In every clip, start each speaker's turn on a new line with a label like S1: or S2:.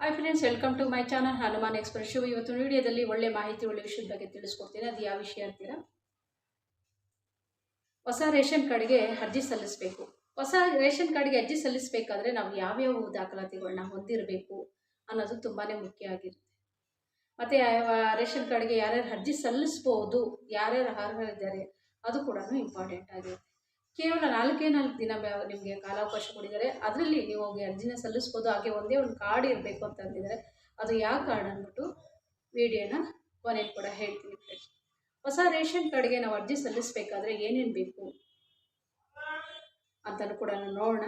S1: Hi friends welcome to my channel Hanuman express show ಇವತ್ತು ವಿಡಿಯೋದಲ್ಲಿ ಒಳ್ಳೆ ಮಾಹಿತಿ, ಒಳ್ಳೆ ವಿಷಯದ ಬಗ್ಗೆ ತಿಳಿಸ್ಕೊಡ್ತೀನಿ. ಅದು ಯಾವ ವಿಷಯ ಅಂತೀರಾ? ಹೊಸ ರೇಷನ್ ಕಾರ್ಡ್ಗೆ ಅರ್ಜಿ ಸಲ್ಲಿಸಬೇಕು. ಹೊಸ ರೇಷನ್ ಕಾರ್ಡ್ಗೆ ಅರ್ಜಿ ಸಲ್ಲಿಸಬೇಕಾದ್ರೆ ನಾವು ಯಾವ್ಯಾವ ದಾಖಲಾತಿಗಳನ್ನ ಹೊಂದಿರಬೇಕು ಅನ್ನೋದು ತುಂಬಾ ಮುಖ್ಯ ಆಗಿರುತ್ತೆ. ಮತ್ತು ರೇಷನ್ ಕಾರ್ಡ್ಗೆ ಯಾರ್ಯಾರು ಅರ್ಜಿ ಸಲ್ಲಿಸ್ಬೋದು, ಯಾರ್ಯಾರು ಅರ್ಹರಿದ್ದಾರೆ, ಅದು ಕೂಡ ಇಂಪಾರ್ಟೆಂಟ್ ಆಗಿರುತ್ತೆ. ಕೇವಲ ನಾಲ್ಕೇ ನಾಲ್ಕು ದಿನ ನಿಮಗೆ ಕಾಲಾವಕಾಶ ಕೊಟ್ಟಿದ್ದಾರೆ ಅದರಲ್ಲಿ ನೀವು ಹೋಗಿ ಅರ್ಜಿನ ಸಲ್ಲಿಸ್ಬೋದು, ಹಾಗೆ ಒಂದೇ ಒಂದು ಕಾರ್ಡ್ ಇರಬೇಕು ಅಂತ ಅಂದಿದ್ದಾರೆ. ಅದು ಯಾವ ಕಾರ್ಡ್ ಅಂದ್ಬಿಟ್ಟು ವಿಡಿಯೋನ ಕೊನೆ ಕೂಡ ಹೇಳ್ತೀನಿ ಹೊಸ ರೇಷನ್ ಕಾರ್ಡ್ಗೆ ನಾವು ಅರ್ಜಿ ಸಲ್ಲಿಸಬೇಕಾದ್ರೆ ಏನೇನು ಬೇಕು ಅಂತಲೂ ಕೂಡ ನೋಡೋಣ.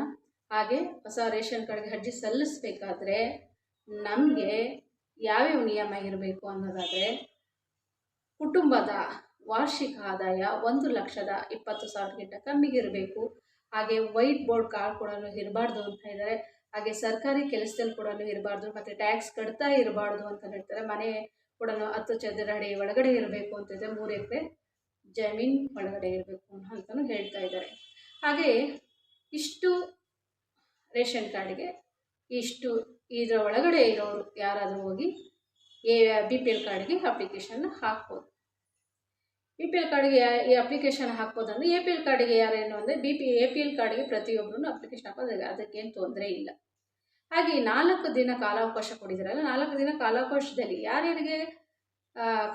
S1: ಹಾಗೆ ಹೊಸ ರೇಷನ್ ಕಾರ್ಡ್ಗೆ ಅರ್ಜಿ ಸಲ್ಲಿಸಬೇಕಾದ್ರೆ ನಮಗೆ ಯಾವ್ಯಾವ ನಿಯಮ ಇರಬೇಕು ಅನ್ನೋದಾದರೆ ಕುಟುಂಬದ ವಾರ್ಷಿಕ ಆದಾಯ ಒಂದು ಲಕ್ಷದ ಇಪ್ಪತ್ತು ಸಾವಿರಕ್ಕಿಂತ ಕಮ್ಮಿಗಿರಬೇಕು ಹಾಗೆ ವೈಟ್ ಬೋರ್ಡ್ ಕಾರ್ಡ್ ಕೂಡ ಇರಬಾರ್ದು ಅಂತ ಇದ್ದಾರೆ ಹಾಗೆ ಸರ್ಕಾರಿ ಕೆಲಸದಲ್ಲಿ ಕೂಡ ಇರಬಾರ್ದು ಮತ್ತು ಟ್ಯಾಕ್ಸ್ ಕಟ್ತಾ ಇರಬಾರ್ದು ಅಂತ ಹೇಳ್ತಾರೆ. ಮನೆ ಕೂಡ ಹತ್ತು ಚದರ ಅಡಿ ಒಳಗಡೆ ಇರಬೇಕು ಅಂತಿದೆ ಮೂರು ಎಕರೆ ಜಮೀನ್ ಒಳಗಡೆ ಇರಬೇಕು ಅಂತಲೂ ಹೇಳ್ತಾ ಇದ್ದಾರೆ. ಹಾಗೆ ಇಷ್ಟು ರೇಷನ್ ಕಾರ್ಡಿಗೆ ಇಷ್ಟು ಇದರ ಒಳಗಡೆ ಇರೋರು ಯಾರಾದರೂ ಹೋಗಿ ಎ, ಬಿ, ಪಿ, ಎಲ್ ಕಾರ್ಡ್ಗೆ ಅಪ್ಲಿಕೇಶನ್ ಹಾಕ್ಬೋದು. ಬಿ ಪಿ ಎಲ್ ಕಾರ್ಡ್ಗೆ ಈ ಅಪ್ಲಿಕೇಶನ್ ಹಾಕ್ಬೋದಂದ್ರೆ ಎ ಪಿ ಎಲ್ ಕಾರ್ಡ್ಗೆ ಯಾರೇನು ಅಂದರೆ B P A P L ಕಾರ್ಡ್ಗೆ ಪ್ರತಿಯೊಬ್ಬರೂ ಅಪ್ಲಿಕೇಶನ್ ಹಾಕೋದು ಅದಕ್ಕೇನು ತೊಂದರೆ ಇಲ್ಲ. ಹಾಗೆ ನಾಲ್ಕು ದಿನ ಕಾಲಾವಕಾಶ ಕೊಟ್ಟಿದ್ದಾರಲ್ಲ ನಾಲ್ಕು ದಿನ ಕಾಲಾವಕಾಶದಲ್ಲಿ ಯಾರ್ಯಾರಿಗೆ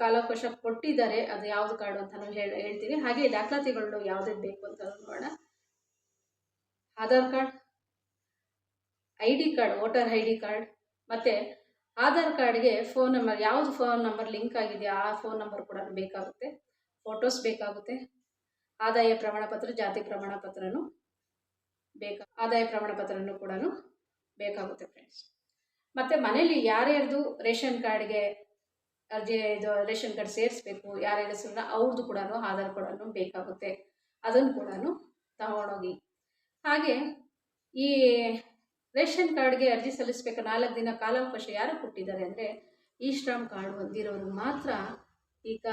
S1: ಕಾಲಾವಕಾಶ ಕೊಟ್ಟಿದ್ದಾರೆ, ಅದು ಯಾವುದು ಕಾರ್ಡು ಅಂತ ನಾನು ಹೇಳಿ ಹೇಳ್ತೀನಿ ಹಾಗೆ ದಾಖಲಾತಿಗಳು ಯಾವುದೇ ಬೇಕು ಅಂತ ನೋಡೋಣ. Aadhaar card I D card, voter I D card, ಮತ್ತು ಆಧಾರ್ ಕಾರ್ಡ್ಗೆ ಫೋನ್ ನಂಬರ್ ಯಾವುದು ಫೋನ್ ನಂಬರ್ ಲಿಂಕ್ ಆಗಿದೆ ಆ ಫೋನ್ ನಂಬರ್ ಕೂಡ ಬೇಕಾಗುತ್ತೆ. ಫೋಟೋಸ್ ಬೇಕಾಗುತ್ತೆ. ಆದಾಯ ಪ್ರಮಾಣ ಪತ್ರ ಜಾತಿ ಪ್ರಮಾಣ ಪತ್ರನೂ ಬೇಕಾ, ಆದಾಯ ಪ್ರಮಾಣ ಪತ್ರನೂ ಕೂಡ ಬೇಕಾಗುತ್ತೆ ಫ್ರೆಂಡ್ಸ್ ಮತ್ತು ಮನೇಲಿ ಯಾರ್ಯಾರ್ದು ರೇಷನ್ ಕಾರ್ಡ್ಗೆ ಅರ್ಜಿ, ಇದು ರೇಷನ್ ಕಾರ್ಡ್ ಸೇರಿಸ್ಬೇಕು, ಯಾರ್ಯಾರ ಹೆಸರನ್ನ ಅವ್ರದ್ದು ಕೂಡ ಆಧಾರ್ ಕೂಡ ಬೇಕಾಗುತ್ತೆ. ಅದನ್ನು ಕೂಡ ತಗೊಂಡೋಗಿ. ಹಾಗೆ ಈ ರೇಷನ್ ಕಾರ್ಡ್ಗೆ ಅರ್ಜಿ ಸಲ್ಲಿಸಬೇಕು ನಾಲ್ಕು ದಿನ ಕಾಲಾವಕಾಶ ಯಾರು ಕೊಟ್ಟಿದ್ದಾರೆ ಅಂದರೆ ಈ ಶ್ರಮ್ ಕಾರ್ಡ್ ಹೊಂದಿರೋರು ಮಾತ್ರ ಈಗ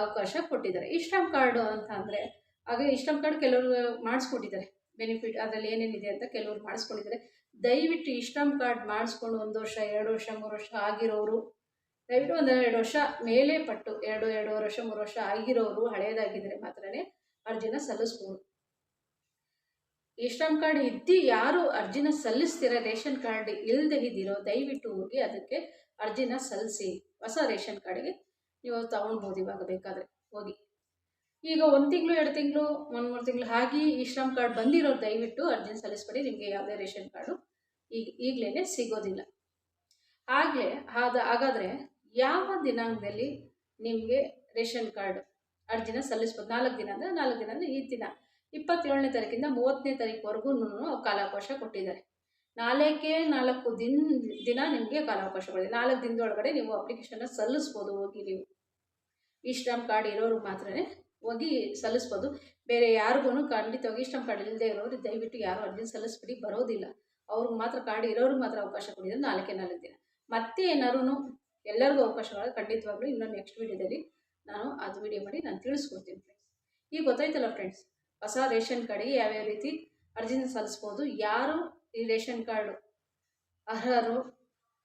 S1: ಅವಕಾಶ ಕೊಟ್ಟಿದ್ದಾರೆ. ಈ ಶ್ರಮ್ ಕಾರ್ಡು ಅಂತ ಅಂದರೆ ಹಾಗೆ ಶ್ರಮ್ ಕಾರ್ಡ್ ಕೆಲವರು ಮಾಡಿಸ್ಕೊಟ್ಟಿದ್ದಾರೆ. ಬೆನಿಫಿಟ್ ಅದರಲ್ಲಿ ಏನೇನಿದೆ ಅಂತ ಕೆಲವರು ಮಾಡಿಸ್ಕೊಂಡಿದ್ದಾರೆ. ದಯವಿಟ್ಟು ಶ್ರಮ್ ಕಾರ್ಡ್ ಮಾಡಿಸ್ಕೊಂಡು ಒಂದು ವರ್ಷ, ಎರಡು ವರ್ಷ, ಮೂರು ವರ್ಷ ಆಗಿರೋರು, ದಯವಿಟ್ಟು ಒಂದು ಎರಡು ವರ್ಷ ಮೇಲೆ ಪಟ್ಟು, ಎರಡು, ಎರಡೂವರೆ ವರ್ಷ, ಮೂರು ವರ್ಷ ಆಗಿರೋರು ಹಳೆಯದಾಗಿದ್ದರೆ ಮಾತ್ರನೇ ಅರ್ಜಿನ ಸಲ್ಲಿಸ್ಬೋದು. ಶ್ರಮ್ ಕಾರ್ಡ್ ಇದ್ದು ಯಾರು ಅರ್ಜಿನ ಸಲ್ಲಿಸ್ತೀರ, ರೇಷನ್ ಕಾರ್ಡ್ ಇಲ್ಲದೆ ಇದ್ದೀರೋ, ದಯವಿಟ್ಟು ಹೋಗಿ ಅದಕ್ಕೆ ಅರ್ಜಿನ ಸಲ್ಲಿಸಿ. ಹೊಸ ರೇಷನ್ ಕಾರ್ಡಿಗೆ ನೀವು ತಗೊಳ್ಬೋದು ಇವಾಗ ಬೇಕಾದರೆ, ಹೋಗಿ. ಈಗ ಒಂದು ತಿಂಗಳು, ಎರಡು ತಿಂಗಳು, ಒಂದು ಮೂರು ತಿಂಗಳು ಹಾಗೆ ಈ ಶ್ರಮ್ ಕಾರ್ಡ್ ಬಂದಿರೋರು ದಯವಿಟ್ಟು ಅರ್ಜಿನ ಸಲ್ಲಿಸ್ಬೇಡಿ, ನಿಮಗೆ ಯಾವುದೇ ರೇಷನ್ ಕಾರ್ಡು ಈಗ ಈಗಲೇ ಸಿಗೋದಿಲ್ಲ. ಆಗಲೇ ಆದ, ಹಾಗಾದರೆ ಯಾವ ದಿನಾಂಕದಲ್ಲಿ ನಿಮಗೆ ರೇಷನ್ ಕಾರ್ಡ್ ಅರ್ಜಿನ ಸಲ್ಲಿಸ್ಬೋದು? ನಾಲ್ಕು ದಿನ ಅಂದರೆ ನಾಲ್ಕು ದಿನ ಅಂದರೆ ಈ ದಿನ. ಇಪ್ಪತ್ತೇಳನೇ ತಾರೀಕಿಂದ ಮೂವತ್ತನೇ ತಾರೀಕುವರೆಗೂ ಕಾಲಾವಕಾಶ ಕೊಟ್ಟಿದ್ದಾರೆ. ನಾಲ್ಕೇ ನಾಲ್ಕು ದಿನ ದಿನ ನಿಮಗೆ ಕಾಲಾವಕಾಶ ಕೊಡಿದೆ ನಾಲ್ಕು ದಿನದೊಳಗಡೆ ನೀವು ಅಪ್ಲಿಕೇಶನ್ನ ಸಲ್ಲಿಸ್ಬೋದು ಹೋಗಿ ನೀವು. ಈ ಸ್ಟಾಂಪ್ ಕಾರ್ಡ್ ಇರೋರು ಮಾತ್ರನೇ ಹೋಗಿ ಸಲ್ಲಿಸ್ಬೋದು. ಬೇರೆ ಯಾರಿಗೂ ಖಂಡಿತವಾಗಿ ಸ್ಟಾಂಪ್ ಕಾರ್ಡ್ ಇಲ್ಲದೆ ಇರೋರು, ದಯವಿಟ್ಟು ಯಾರು ಅರ್ಜಿ ಸಲ್ಲಿಸ್ಬಿಡಿ, ಬರೋದಿಲ್ಲ. ಅವ್ರಿಗೆ ಮಾತ್ರ ಕಾರ್ಡ್ ಇರೋರಿಗೆ ಮಾತ್ರ ಅವಕಾಶ ಕೊಟ್ಟಿದ್ದಾರೆ ನಾಲ್ಕೇ ನಾಲ್ಕು ದಿನ. ಮತ್ತೆ ಏನಾರು ಎಲ್ಲರಿಗೂ ಅವಕಾಶಗಳು ಖಂಡಿತವಾಗ್ಲೂ ಇನ್ನೊಂದು ನೆಕ್ಸ್ಟ್ ವೀಡಿಯೋದಲ್ಲಿ ನಾನು ಅದು ವಿಡಿಯೋ ಮಾಡಿ ನಾನು ತಿಳಿಸ್ಕೊಡ್ತೀನಿ ಫ್ರೆಂಡ್ಸ್ ಈಗ ಗೊತ್ತಾಯ್ತಲ್ಲ ಫ್ರೆಂಡ್ಸ್ ಹೊಸ ರೇಷನ್ ಕಾರ್ಡಿಗೆ ಯಾವ್ಯಾವ ರೀತಿ ಅರ್ಜಿನ ಸಲ್ಲಿಸ್ಬೋದು, ಯಾರು ಈ ರೇಷನ್ ಕಾರ್ಡು ಅರ್ಹರು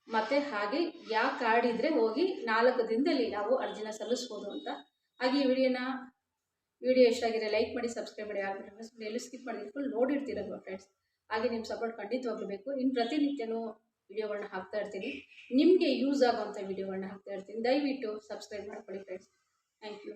S1: ಮತ್ತು ಹಾಗೆ ಯಾವ ಕಾರ್ಡ್ ಇದ್ದರೆ ಹೋಗಿ ನಾಲ್ಕು ದಿನದಲ್ಲಿ ನಾವು ಅರ್ಜಿನ ಸಲ್ಲಿಸ್ಬೋದು ಅಂತ. ಹಾಗೆ ಈ ವಿಡಿಯೋನ, ವಿಡಿಯೋ ಇಷ್ಟ ಆಗಿದ್ರೆ ಲೈಕ್ ಮಾಡಿ ಸಬ್ಸ್ಕ್ರೈಬ್ ಮಾಡಿ ಆಗ್ಬಿಟ್ಟು ಎಲ್ಲೂ ಸ್ಕಿಪ್ ಮಾಡಿ ಫುಲ್ ನೋಡಿರ್ತೀರಲ್ವ ಫ್ರೆಂಡ್ಸ್ ಹಾಗೆ ನಿಮ್ಮ ಸಪೋರ್ಟ್ ಖಂಡಿತವಾಗ್ಲೂ ಬೇಕು. ಇನ್ನು ಪ್ರತಿನಿತ್ಯನೂ ವಿಡಿಯೋಗಳನ್ನ ಹಾಕ್ತಾ ಇರ್ತೀನಿ. ನಿಮಗೆ ಯೂಸ್ ಆಗುವಂಥ ವಿಡಿಯೋಗಳನ್ನ ಹಾಕ್ತಾ ಇರ್ತೀನಿ. ದಯವಿಟ್ಟು ಸಬ್ಸ್ಕ್ರೈಬ್ ಮಾಡ್ಕೊಳ್ಳಿ ಫ್ರೆಂಡ್ಸ್ ಥ್ಯಾಂಕ್ ಯು